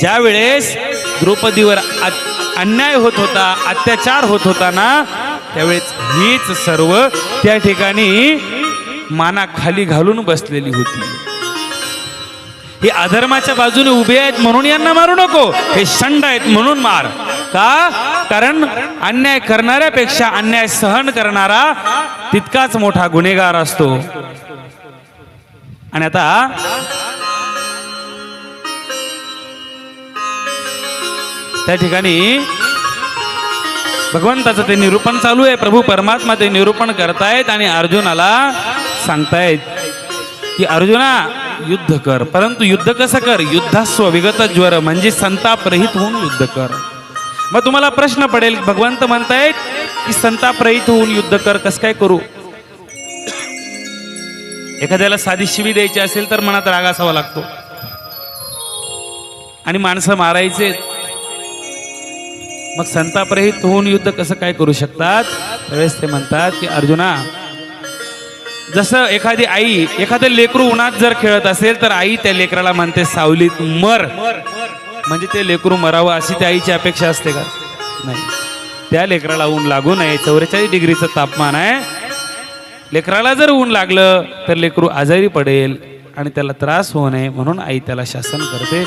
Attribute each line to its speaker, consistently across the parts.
Speaker 1: ज्या वेळेस द्रौपदीवर अन्याय होत होता अत्याचार होत होता ना त्यावेळेस हीच सर्व त्या ठिकाणी माना खाली घालून बसलेली होती. हे अधर्माच्या बाजूने उभे आहेत म्हणून यांना मारू नको हे शंड आहेत म्हणून मार. का? कारण अन्याय करणाऱ्यापेक्षा अन्याय सहन करणारा तितकाच मोठा गुन्हेगार असतो. आणि आता त्या ठिकाणी भगवंताचं ते निरूपण चालू आहे. प्रभू परमात्मा ते निरूपण करतायत आणि अर्जुनाला सांगतायत की अर्जुना युद्ध कर. परंतु युद्ध कसं कर? युद्धास्व विगत ज्वर म्हणजे संताप रहित होऊन युद्ध कर. मग तुम्हाला प्रश्न पडेल भगवंत म्हणतायत की संताप रहित होऊन युद्ध कर कसं काय करू? एखाद्याला साधी शिवी द्यायची असेल तर मनात राग असावा लागतो. आणि माणसं मारायचे मग संतापरहित होऊन युद्ध कसं काय करू शकतात? त्यावेळेस ते म्हणतात की अर्जुना जसं एखादी आई एखादं लेकरू उन्हात जर खेळत असेल तर आई त्या लेकराला म्हणते सावलीत मर. म्हणजे ते लेकरू मरावं अशी त्या आईची अपेक्षा असते का? नाही. त्या लेकराला ऊन लागू नये. चौवेचाळीस डिग्रीचं तापमान आहे. लेकराला जर ऊन लागलं तर लेकरू आजारी पडेल आणि त्याला त्रास होऊ नये म्हणून आई त्याला शासन करते.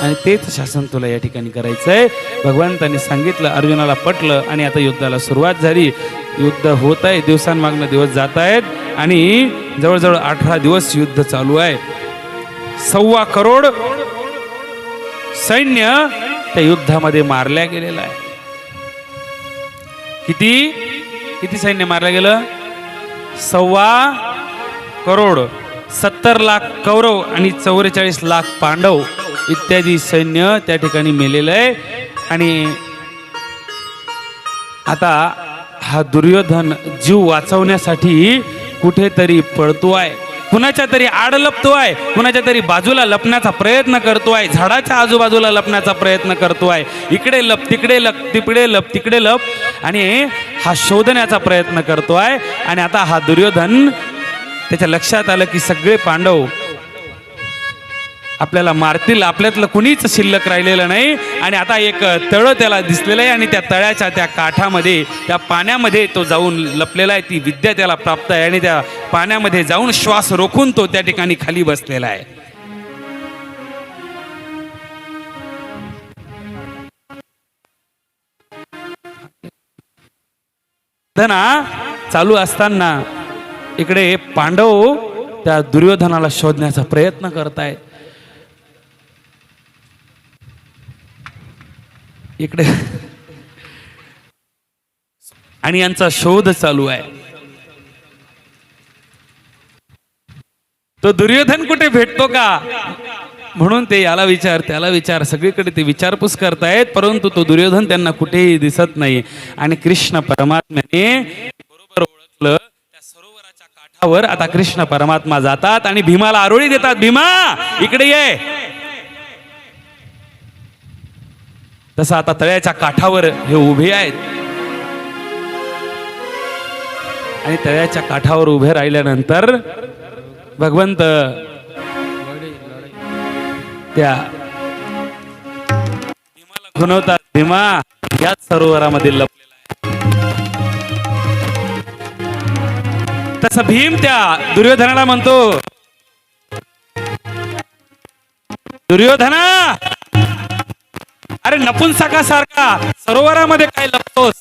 Speaker 1: आणि तेच शासन तुला या ठिकाणी करायचं आहे भगवंतांनी सांगितलं अर्जुनाला पटलं आणि आता युद्धाला सुरुवात झाली. युद्ध होत आहे दिवसांमागनं दिवस जात आहेत आणि जवळजवळ अठरा दिवस युद्ध चालू आहे. सव्वा करोड सैन्य त्या युद्धामध्ये मारल्या गेलेलं आहे. किती? किती सैन्य मारलं गेलं? सव्वा करोड. सत्तर लाख कौरव आणि चौवेचाळीस लाख पांडव. इत्यादी सैन्य त्या ठिकाणी मेलेलं आहे. आणि आता हा दुर्योधन जीव वाचवण्यासाठी कुठेतरी पळतोय कुणाच्या तरी आड लपतो आहे कुणाच्या तरी बाजूला लपण्याचा प्रयत्न करतो आहे झाडाच्या आजूबाजूला लपण्याचा प्रयत्न करतो आहे. इकडे लप तिकडे लप तिकडे लप तिकडे लप. आणि हा शोधण्याचा प्रयत्न करतो आहे. आणि आता हा दुर्योधन त्याच्या लक्षात आलं की सगळे पांडव आपल्याला मारतील. आपल्यातलं कुणीच शिल्लक राहिलेलं नाही. आणि आता एक तळं त्याला दिसलेलं आहे आणि त्या तळ्याच्या त्या काठामध्ये त्या पाण्यामध्ये तो जाऊन लपलेला आहे. ती विद्या त्याला प्राप्त आहे आणि त्या पाण्यामध्ये जाऊन श्वास रोखून तो त्या ठिकाणी खाली बसलेला आहे. धना चालू असताना इकडे पांडव त्या दुर्योधनाला शोधण्याचा प्रयत्न करतायत. इकडे. आणि यांचा शोध चालू आहे. तो दुर्योधन कुठे भेटतो का? म्हणून ते याला विचार त्याला विचार. सगळीकडे ते विचारपूस करतायत परंतु तो दुर्योधन त्यांना कुठेही दिसत नाही. आणि कृष्ण परमात्म्याने बरोबर ओळखलं त्या सरोवराच्या काठावर आता कृष्ण परमात्मा जातात आणि भीमाला आरोळी देतात. भीमा इकडे ये. तसं आता तळ्याच्या काठावर हे उभे आहेत. आणि तळ्याच्या काठावर उभे राहिल्यानंतर भगवंत त्या भीमाला भीमा याच सरोवरामध्ये लपलेला आहे. भीम त्या दुर्योधनाला म्हणतो दुर्योधना अरे नपुंसकासारखा सरोवरामध्ये काय लपतोस?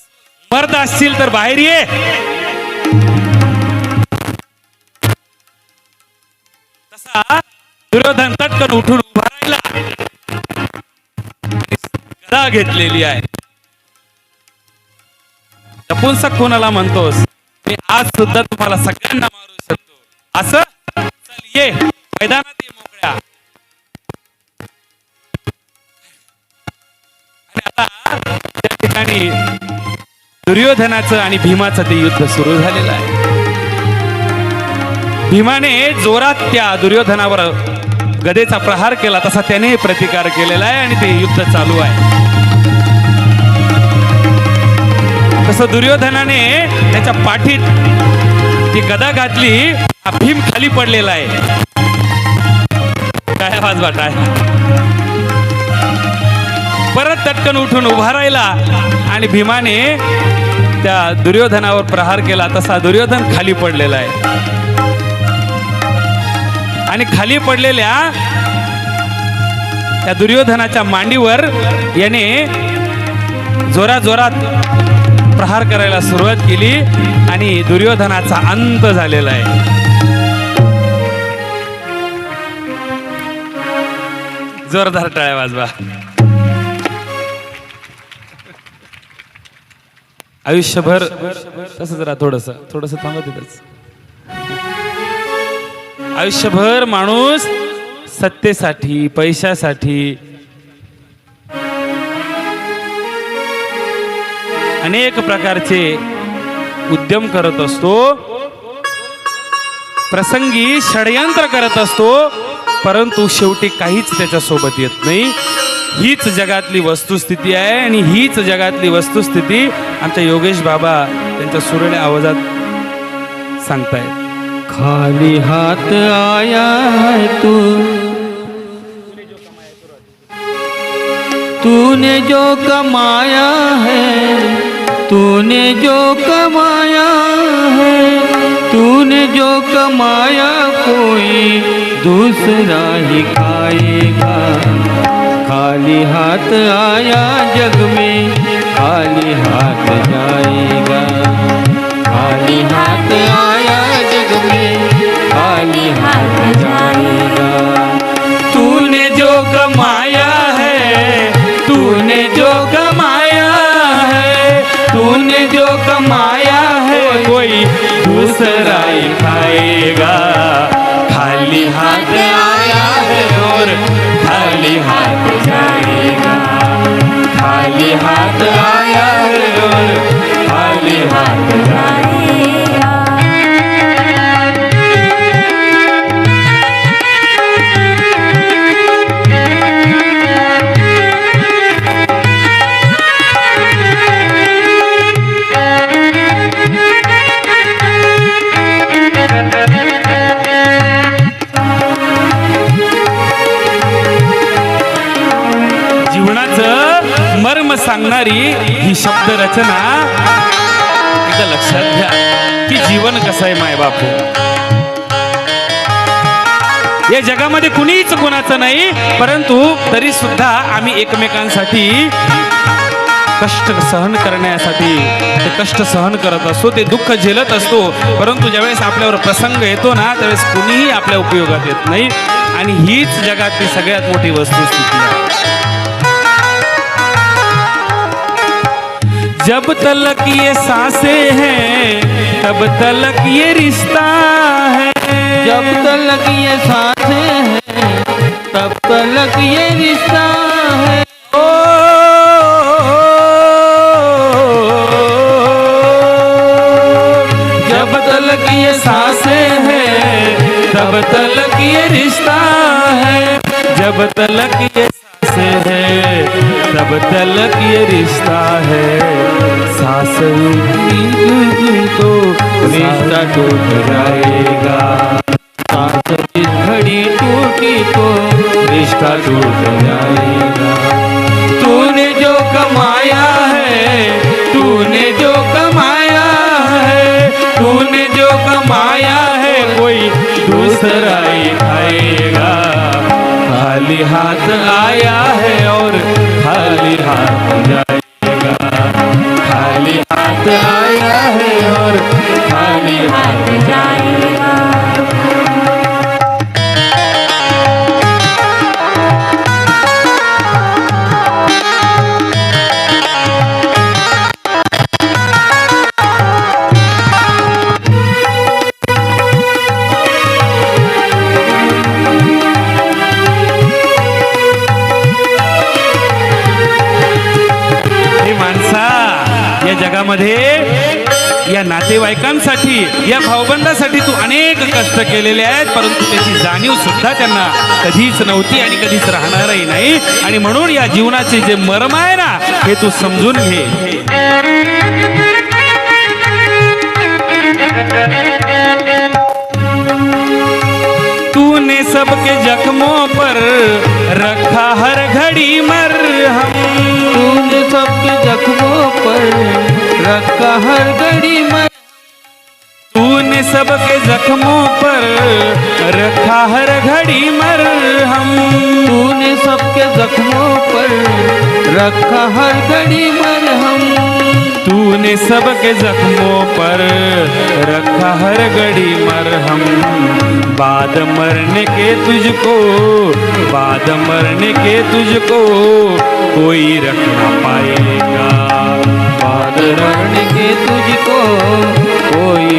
Speaker 1: मर्द असतील तर बाहेर ये. तसा दुर्योधन तटकन उठून उभा राहिला. गदा घेतलेली आहे. नपुंसक कोणाला म्हणतोस? मी आज सुद्धा तुम्हाला सगळ्यांना मारू शकतो. असं? चल ये. मैदानात ये ठिकाणी दुर्योधनाचं आणि भीमाचं ते युद्ध सुरू झालेलं आहे. भीमाने जोरात त्या दुर्योधनावर गदेचा प्रहार केला तसा त्याने प्रतिकार केलेला आहे आणि ते युद्ध चालू आहे. तसं दुर्योधनाने त्याच्या पाठीत ती गदा घातली हा भीम खाली पडलेला आहे. काय आवाज वाटाय? पटकन उठून उभा राहिला आणि भीमाने त्या दुर्योधनावर प्रहार केला. तसा दुर्योधन खाली पडलेला आहे. आणि खाली पडलेल्या त्या दुर्योधनाच्या मांडीवर याने जोरा जोरात प्रहार करायला सुरुवात केली आणि दुर्योधनाचा अंत झालेला आहे. जोरदार टाळ्या वाजवा. आयुष्यभर तसंच राहा थोडस थोडस थांबत तिथंच आयुष्यभर माणूस सत्तेसाठी पैशासाठी अनेक प्रकारचे उद्यम करत असतो प्रसंगी षडयंत्र करत असतो परंतु शेवटी काहीच त्याच्यासोबत येत नाही. हीच जगातली वस्तुस्थिती आहे आणि हीच जगातली वस्तुस्थिती आमच्या योगेश बाबा त्यांच्या सुरळ्या आवाजात सांगतायत.
Speaker 2: खाली हात आया है तू. तूने जो कमाया है तूने जो कमाया है तूने जो कमाया कोई दूसरा ही खाएगा खाली हाथ आया जग में, खाली हाथ जाएगा। खाली हाथ आया जग में, खाली हाथ जाएगा।
Speaker 1: तूने जो कमाया है, तूने जो कमाया है, तूने जो कमाया है, कोई दूसरा ही खाएगा। खाली हाथ खाली हात जाएगा खाली हात आया खाली हात जाई सांगणारी ही शब्द रचना एकदा लक्षात घ्या की जीवन कसं आहे माय बापू या जगामध्ये कुणीच कोणाचं नाही परंतु तरी सुद्धा आम्ही एकमेकांसाठी कष्ट सहन करण्यासाठी ते कष्ट सहन करत असतो ते दुःख झेलत असतो परंतु ज्यावेळेस आपल्यावर प्रसंग येतो ना त्यावेळेस कुणीही आपल्या उपयोगात येत नाही. आणि हीच जगातली सगळ्यात मोठी वस्तुस्थिती आहे. जब तलक ये साँसें हैं तब तलक ये रिश्ता है।
Speaker 2: जब तलक ये साँसें हैं तब तलक ये रिश्ता है।
Speaker 1: ओ, जब तलक ये साँसें हैं तब तलक ये रिश्ता है। जब तलक ये साँसें हैं तब तलक ये रिश्ता है। सांस तो
Speaker 2: रिश्ता टूट जाएगा। सांस की घड़ी टूटी तो रिश्ता टूट जाएगा।
Speaker 1: तूने जो कमाया है, तूने जो कमाया है, तूने जो कमाया है, कोई दूसरा ही खाएगा। खाली हाथ आया है और खाली हाथ जाएगा खाली हाथ आया है और खाली हाथ जाएगा या या नातेवाईकांसाठी या भाऊबंदासाठी तू अनेक कष्ट केलेले आहेत परंतु त्याची जाणीव सुद्धा त्यांना कधीच नव्हती आणि कधीच राहणारही नाही. आणि म्हणून या जीवनाचे जे मर्म आहे ना हे तू समजून घे. तूने सबके जख्मों पर रखा हर घड़ी मरहम।
Speaker 2: सबके जख्मों पर रखा हर घड़ी मर।
Speaker 1: तूने सबके जख्मों पर रखा हर घड़ी मर।
Speaker 2: हम तूने सबके जख्मों पर रखा हर घड़ी मरहम
Speaker 1: तूने सबके जख्मों पर रखा हर घड़ी मरहम बाद मरने के तुझको, बाद मरने के तुझको कोई रख ना पाएगा।
Speaker 2: आदरण के तुझको कोई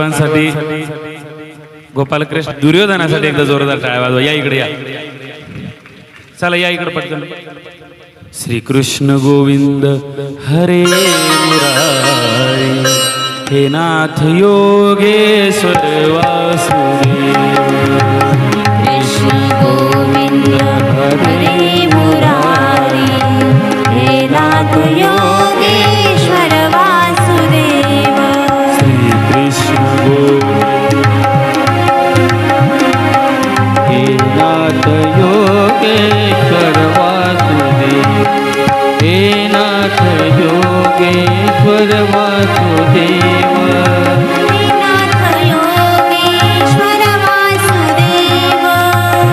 Speaker 1: पांडवांसाठी गोपालकृष्ण दुर्योधनासाठी एकदा जोरदार टाळ्या वाजवा. या इकडे या. चला या इकडे पटकन. श्रीकृष्ण गोविंद हरे मुरारी हे नाथ योगेश्वर वासुदेव.
Speaker 3: योगेश्वर वासुदेव।
Speaker 2: हे नाथ योगेश्वर वासुदेव।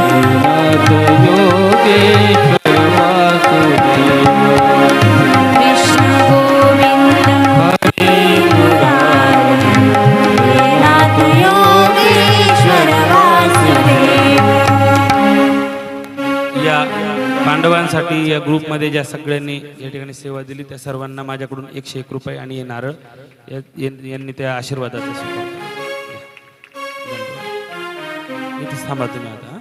Speaker 2: हे नाथ योगेश्वर।
Speaker 3: सर्वांसाठी
Speaker 1: या ग्रुपमध्ये ज्या सगळ्यांनी या ठिकाणी सेवा दिली त्या सर्वांना माझ्याकडून एकशे एक रुपये आणि हे नारळ यांनी त्या आशीर्वादाचा स्वीकार इथेच थांबा तुम्ही आता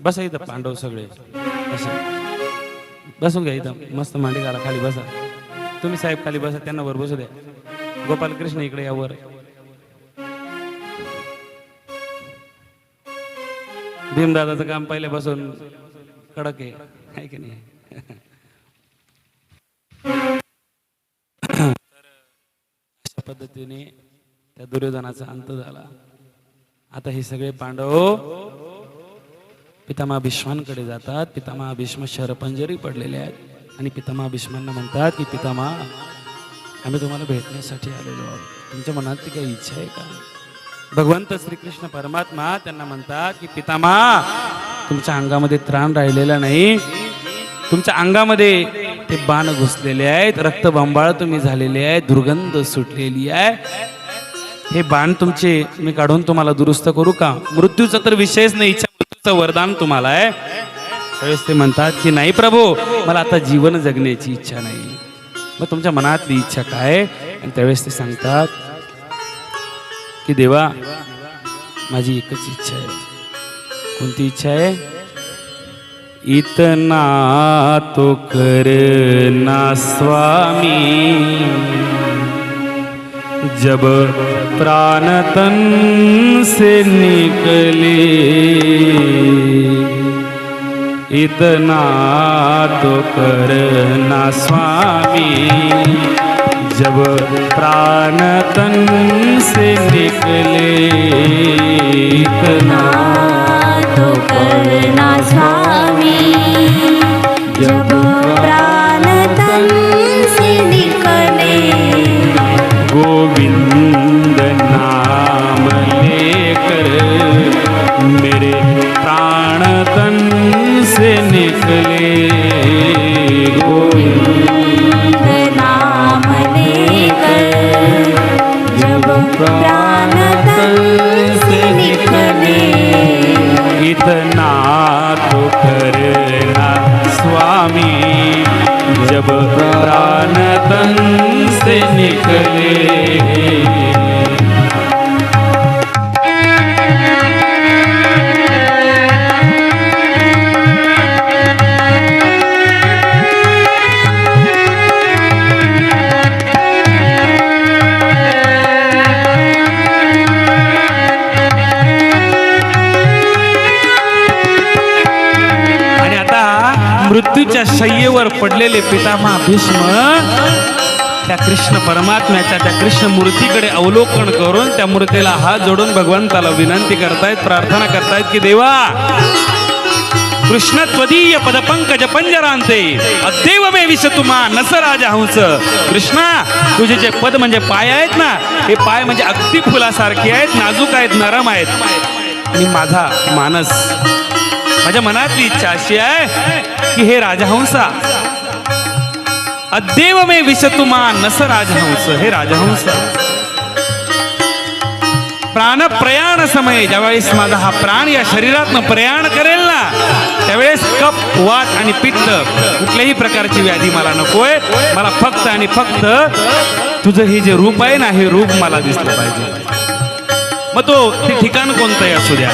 Speaker 1: बसा इथं पांडव सगळे. बसा. बसून घ्या इथं. मस्त मांडी घाला खाली बसा. तुम्ही साहेब खाली बसा त्यांना वर बसू द्या. गोपालकृष्ण इकडे यावर भीमदादाचं काम पहिल्यापासून कडक आहे. आहे की नाही? अशा पद्धतीने त्या दुर्योधनाचा अंत झाला. आता हे सगळे पांडव पितामा भीष्मांकडे जातात. पितामा भीष्म शरपंजरी पडलेले आहेत. आणि पितामा भीष्मांना म्हणतात की पितामा आम्ही तुम्हाला भेटण्यासाठी आलेलो आहोत. तुमच्या मनात ती काही इच्छा आहे का? भगवंत श्रीकृष्ण परमात्मा त्यांना म्हणतात की पितामा तुमच्या अंगामध्ये त्राण राहिलेला नाही. तुमच्या अंगामध्ये ते बाण घुसलेले आहेत रक्तबंबाळ तुम्ही झालेले आहे दुर्गंध सुटलेली आहे. हे बाण तुमचे मी काढून तुम्हाला दुरुस्त करू का? मृत्यूचा तर विषयच नाही इच्छा मृत्यूचं वरदान तुम्हाला आहे. त्यावेळेस ते म्हणतात की नाही प्रभू मला आता जीवन जगण्याची इच्छा नाही. मग तुमच्या मनातली इच्छा काय? आणि त्यावेळेस ते सांगतात की देवा माझी एकच इच्छा आहे. कोणती इच्छा आहे? इतना तो करना स्वामी। जब प्राण तन से निकले इतना तो करना स्वामी। जब प्राण तन से निकले इतना
Speaker 3: तो करना स्वामी। जब प्राण तन से निकले
Speaker 1: गोविंद नाम लेकर मेरे प्राण तन से निकले। गोविंद मृत्यूच्या शय्येवर पडलेले पितामहा भीष्म त्या कृष्ण परमात्म्याच्या त्या कृष्ण मूर्तीकडे अवलोकन करून त्या मूर्तीला हात जोडून भगवंताला विनंती करतायत प्रार्थना करतायत की देवा कृष्ण त्वदीय पदपंकज पंजरांते अदेव मे विशतुमा नस राजा हंस. कृष्णा तुझे जे पद म्हणजे पाय आहेत ना हे पाय म्हणजे अगदी फुलासारखे आहेत नाजूक आहेत नरम आहेत. आणि माझा मानस माझ्या मनातली इच्छा अशी आहे की हे राजहंसा अद्देव मे विशतुमा नस राजहंस हे राजहंस. प्राण प्रयाण समय ज्यावेळेस माझा हा प्राण या शरीरातनं प्रयाण करेल ना त्यावेळेस कप वात आणि पित्त कुठल्याही प्रकारची व्याधी मला नकोय. मला फक्त आणि फक्त तुझं हे जे रूप आहे ना हे रूप मला दिसलं पाहिजे. मग तो ते ठिकाण कोणतंही असू द्या.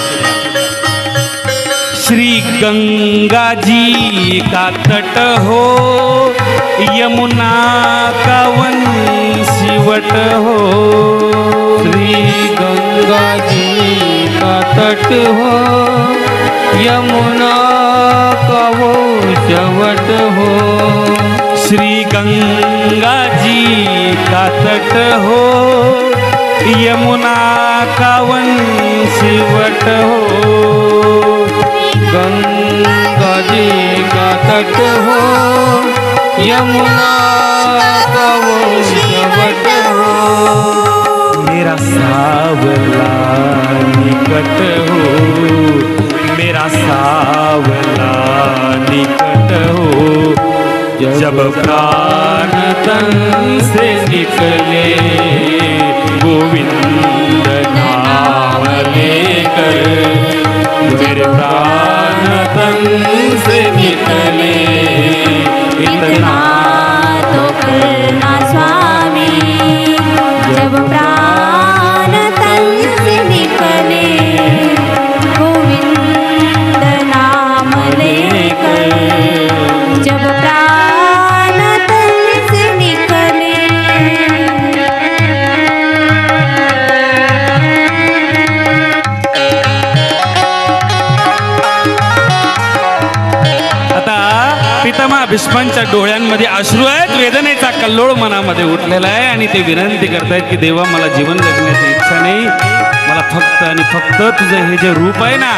Speaker 1: श्री गंगा जी का तट हो, यमुना का वन हो।
Speaker 2: श्री गंगा जी का तट हो, यमुना का वो चवट हो।
Speaker 1: श्री गंगा जी का तट हो, यमुना का वन हो।
Speaker 2: का तट हो यमुना का हो।
Speaker 1: मेरा सावला निकट हो मेरा सावला निकट हो। जब प्राण तन से निकले गोविंद नाम लेकर मेरे प्राण तन से निकले
Speaker 3: इतना तो करना स्वामी जब
Speaker 1: प्रा भीष्मांच्या डोळ्यांमध्ये अश्रू आहेत. वेदनेचा कल्लोळ मनामध्ये उठलेला आहे आणि ते विनंती करतायत की देवा मला जीवन जगण्याची इच्छा नाही. मला फक्त आणि फक्त तुझं हे जे रूप आहे ना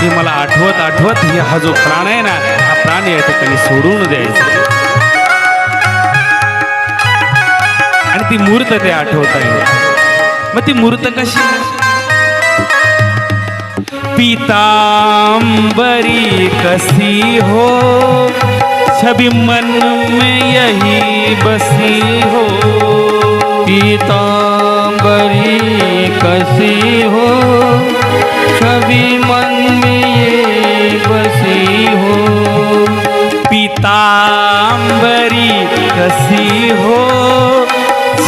Speaker 1: ते मला आठवत आठवत हे हा जो प्राण आहे ना हा प्राण या ठिकाणी सोडून द्यायचा आणि ती मूर्त ते आठवत आहे. मग ती मूर्त कशी? पीताम्बरी कसी हो? छवि मन में यही बसी हो।
Speaker 2: पीताम्बरी कसी हो। छवि मन में ये बसी हो।
Speaker 1: पीताम्बरी कसी हो।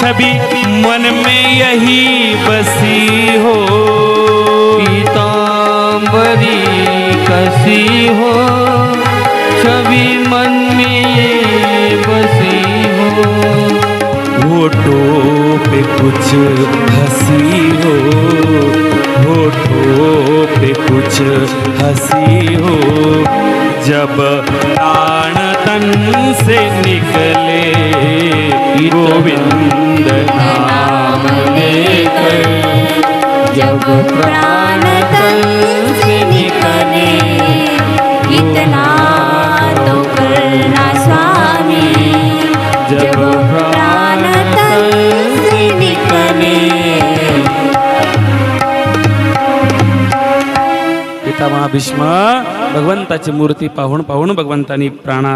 Speaker 1: छवि मन में यही बसी हो।
Speaker 2: पीताम्बरी कसी हो। छवि मन
Speaker 1: होठों पे कुछ हंसी हो होठों पे कुछ हंसी हो। जब प्राण तन से निकले गोविंद नाम लेकर।
Speaker 3: जब प्राण तन से निकले इतना तो करना स्वामी जब प्राण तन से निकले
Speaker 1: पितामहा भीष्म भगवंताची मूर्ती पाहून पाहून भगवंतानी प्राणा